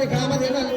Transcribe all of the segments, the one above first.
Kamu 看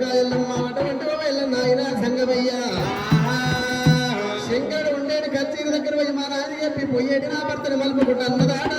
Durga Yellamma అటువంటి ఎల్లమ్మ ఆయన సంగమయ్య. శంకరుడు ఉండేది కచ్చి దగ్గర పోయి మా నాన్న చెప్పి పోయేటి నా భర్తను మలుపుకుంటా అన్నదాడా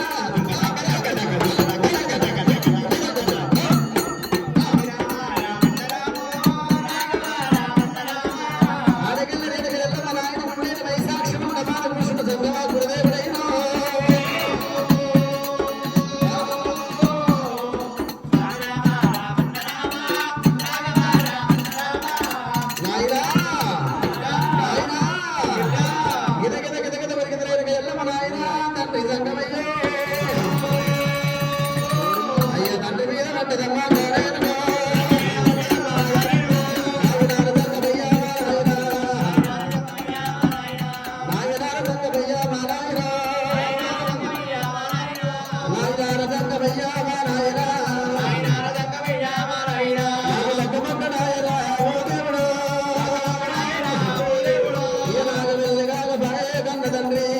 também.